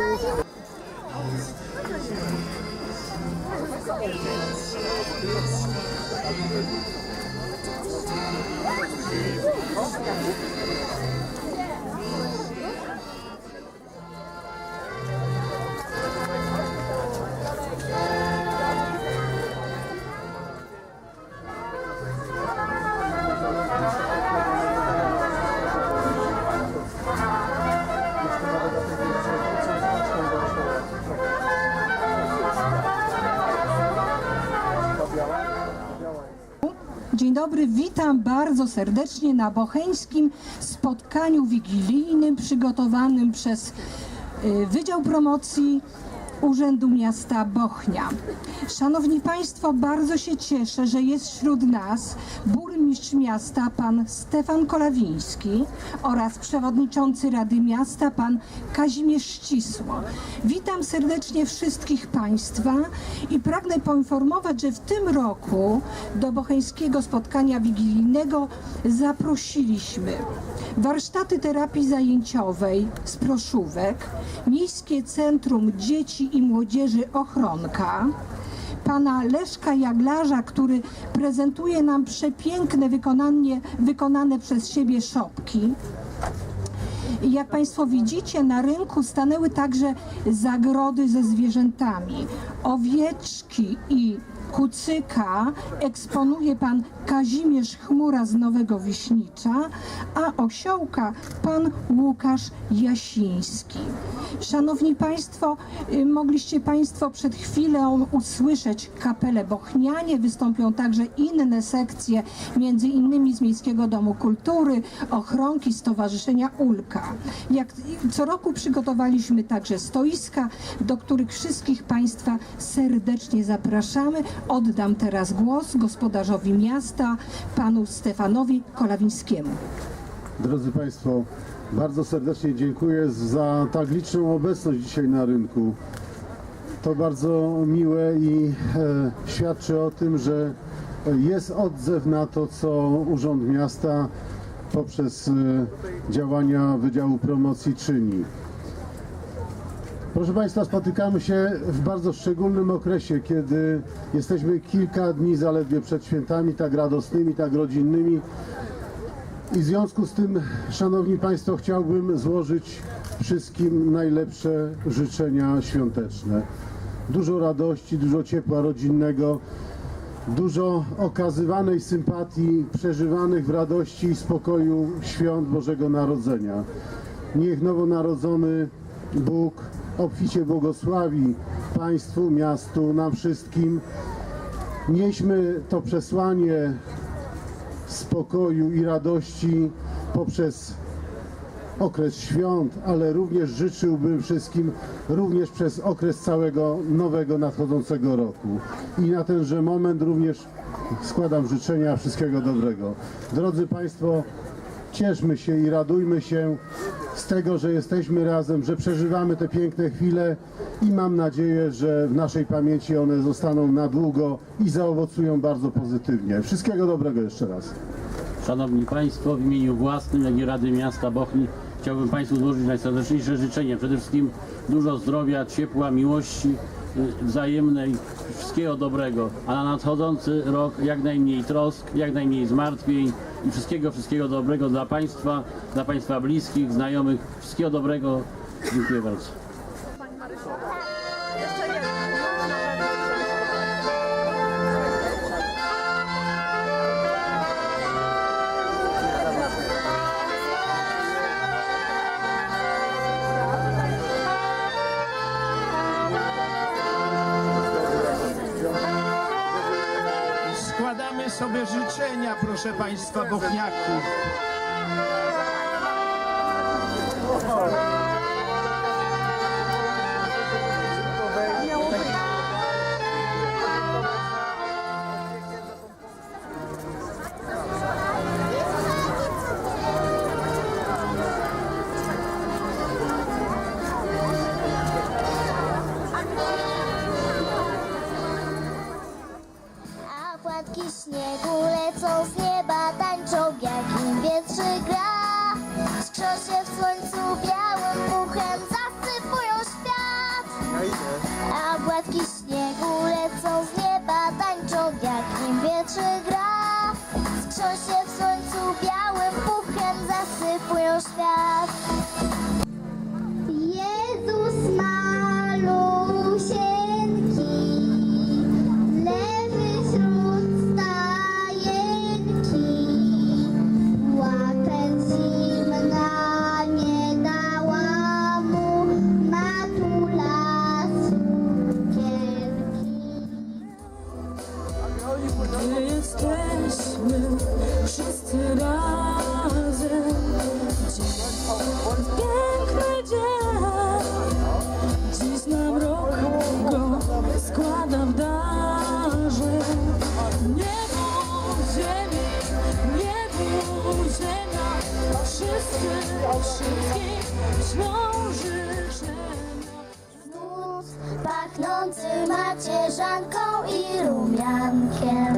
Thank you. Dobry, witam bardzo serdecznie na bocheńskim spotkaniu wigilijnym przygotowanym przez y, Wydział Promocji Urzędu Miasta Bochnia. Szanowni Państwo, bardzo się cieszę, że jest wśród nas burmistrz miasta pan Stefan Kolawiński oraz przewodniczący Rady Miasta pan Kazimierz Ścisło. Witam serdecznie wszystkich Państwa i pragnę poinformować, że w tym roku do bocheńskiego spotkania wigilijnego zaprosiliśmy warsztaty terapii zajęciowej z proszówek, Miejskie Centrum Dzieci i Młodzieży Ochronka, pana Leszka Jaglarza, który prezentuje nam przepiękne wykonanie, wykonane przez siebie szopki. Jak Państwo widzicie, na rynku stanęły także zagrody ze zwierzętami. Owieczki i kucyka eksponuje pan Kazimierz Chmura z Nowego Wiśnicza, a osiołka pan Łukasz Jasiński. Szanowni Państwo, y, mogliście Państwo przed chwilą usłyszeć kapelę Bochnianie, wystąpią także inne sekcje, między innymi z Miejskiego Domu Kultury, Ochronki, Stowarzyszenia Ulka. Jak co roku przygotowaliśmy także stoiska, do których wszystkich Państwa serdecznie zapraszamy. Oddam teraz głos gospodarzowi miasta, panu Stefanowi Kolawińskiemu. Drodzy Państwo, bardzo serdecznie dziękuję za tak liczną obecność dzisiaj na rynku. To bardzo miłe i e, świadczy o tym, że jest odzew na to, co Urząd Miasta poprzez e, działania Wydziału Promocji czyni. Proszę Państwa, spotykamy się w bardzo szczególnym okresie, kiedy jesteśmy kilka dni zaledwie przed świętami, tak radosnymi, tak rodzinnymi, i w związku z tym, Szanowni Państwo, chciałbym złożyć wszystkim najlepsze życzenia świąteczne. Dużo radości, dużo ciepła rodzinnego, dużo okazywanej sympatii, przeżywanych w radości i spokoju świąt Bożego Narodzenia. Niech nowonarodzony Bóg obficie błogosławi Państwu, miastu, nam wszystkim. Nieśmy to przesłanie spokoju i radości poprzez okres świąt, ale również życzyłbym wszystkim również przez okres całego nowego nadchodzącego roku. I na tenże moment również składam życzenia wszystkiego dobrego. Drodzy Państwo, cieszmy się i radujmy się z tego, że jesteśmy razem, że przeżywamy te piękne chwile i mam nadzieję, że w naszej pamięci one zostaną na długo i zaowocują bardzo pozytywnie. Wszystkiego dobrego jeszcze raz. Szanowni Państwo, w imieniu własnym, jak i Rady Miasta Bochni chciałbym Państwu złożyć najserdeczniejsze życzenia. Przede wszystkim dużo zdrowia, ciepła, miłości wzajemnej, wszystkiego dobrego, a na nadchodzący rok jak najmniej trosk, jak najmniej zmartwień i wszystkiego, wszystkiego dobrego dla Państwa, dla Państwa bliskich, znajomych. Wszystkiego dobrego. Dziękuję bardzo. Sobie życzenia, proszę Państwa, Bochniaków. Płatki śniegu lecą z nieba, tańczą w jakim wietrze gra. Skrzosie w słońcu białym puchem zasypują świat. A płatki śniegu pachnący macierzanką i rumiankiem.